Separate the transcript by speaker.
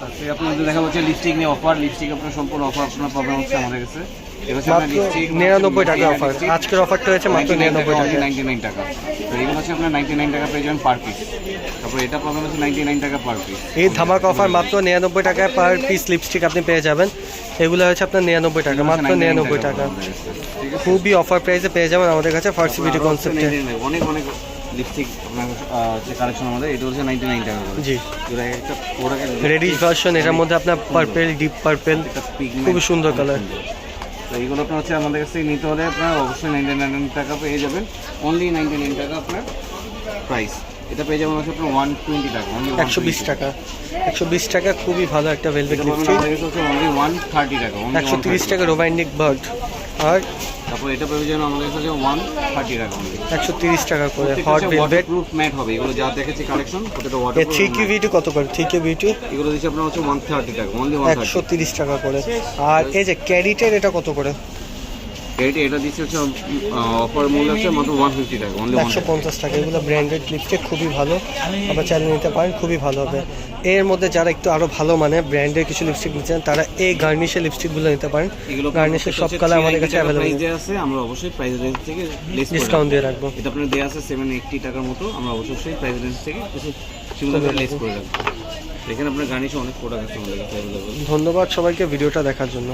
Speaker 1: তারপরে আপনাদের দেখা হচ্ছে লিপস্টিক নিয়ে অফার লিপস্টিক আপনার সম্পূর্ণ অফার আপনার প্রবলেম হচ্ছে আমাদের কাছে।
Speaker 2: মাত্র নিরানব্বই টাকা অফার আজকের অফারটা হয়েছে মাত্র নিরানব্বই টাকা
Speaker 1: নাইনটি নাইন টাকা। তো এগুলো হচ্ছে আপনার নাইনটি নাইন টাকা পেয়ে যাবেন পার পিস তারপর এটা পাবেন হচ্ছে নাইনটি নাইন টাকা পার পিস
Speaker 2: এই ধামাক অফার মাত্র নিরানব্বই টাকায় পার পিস লিপস্টিক আপনি পেয়ে যাবেন। এগুলো হচ্ছে আপনার নিরানব্বই টাকা মাত্র নিরানব্বই টাকা খুবই অফার প্রাইসে পেয়ে যাবেন আমাদের কাছে ফার্সি বিউটি কনসেপ্টে
Speaker 1: অনেক অনেক লিপস্টিক আপনার হচ্ছে কালেকশন আমাদের এটা হচ্ছে নাইনটি নাইন টাকা করে।
Speaker 2: জি।
Speaker 1: একটা প্রোডাক্ট
Speaker 2: রেডিশ ভার্সন এটার মধ্যে আপনার পার্পেল ডিপ পার্পেল খুবই সুন্দর কালার
Speaker 1: তো এইগুলো আপনার হচ্ছে আমাদের কাছ থেকে নিতে হলে আপনার অবশ্যই নাইনটি নাইন টাকা পেয়ে যাবেন। অনলি নাইনটি নাইন টাকা আপনার প্রাইস এটা পেয়ে যাবেন হচ্ছে আপনার ওয়ান টোয়েন্টি টাকা
Speaker 2: একশো বিশ টাকা। একশো বিশ টাকা খুবই ভালো একটা ভেলভেট লিপস্টিক
Speaker 1: হচ্ছে অনলি ওয়ান থার্টি টাকা
Speaker 2: একশো তিরিশ টাকা রোমান্টিক বার্ড আর
Speaker 1: তারপর এটা পেয়ে যেন আমাদের কাছে ওয়ান থার্টি টাকা।
Speaker 2: একশো তিরিশ টাকা করে। হট ভেলভেট
Speaker 1: ওয়াটারপ্রুফ ম্যাট হবে এগুলো যা দেখেছি কালেকশন প্রত্যেকটা ওয়াটার
Speaker 2: থ্রি কিউ বিউটি কত করে? থ্রি কিউ বিউটি
Speaker 1: এগুলো দিচ্ছে আপনার হচ্ছে ওয়ান থার্টি টাকা অনলি ওয়ান
Speaker 2: একশো তিরিশ টাকা করে। আর এই যে ক্যারিটের এটা কত করে?
Speaker 1: এটা এটা দিচ্ছে হচ্ছে অফার মূল্য হচ্ছে মাত্র ওয়ান ফিফটি টাকা অনলি
Speaker 2: একশো পঞ্চাশ টাকা। এগুলো ব্র্যান্ডেড লিপস্টিক খুবই ভালো। আপনার চালিয়ে নিতে পারেন খুবই ভালো হবে। এর মধ্যে যারা একটু আরও ভালো মানে ব্র্যান্ডের কিছু লিপস্টিক নিচ্ছেন তারা এই গার্নিশের লিপস্টিকগুলো নিতে পারেন। গার্নিশের সব কালার আমাদের কাছে অ্যাভেলেবল
Speaker 1: আছে আমরা অবশ্যই প্রাইস রেঞ্জ থেকে
Speaker 2: ডিসকাউন্ট দিয়ে রাখব।
Speaker 1: এটা আপনার দেয়া আছে সেভেন এইটটি টাকার মতো আমরা অবশ্যই প্রাইস রেঞ্জ থেকে কিছু সুন্দর করে লেস করে রাখব। এখানে আপনার গার্নিশে অনেক প্রোডাক্ট আছে আমাদের কাছে অ্যাভেলেবল
Speaker 2: ধন্যবাদ সবাইকে ভিডিওটা দেখার জন্য।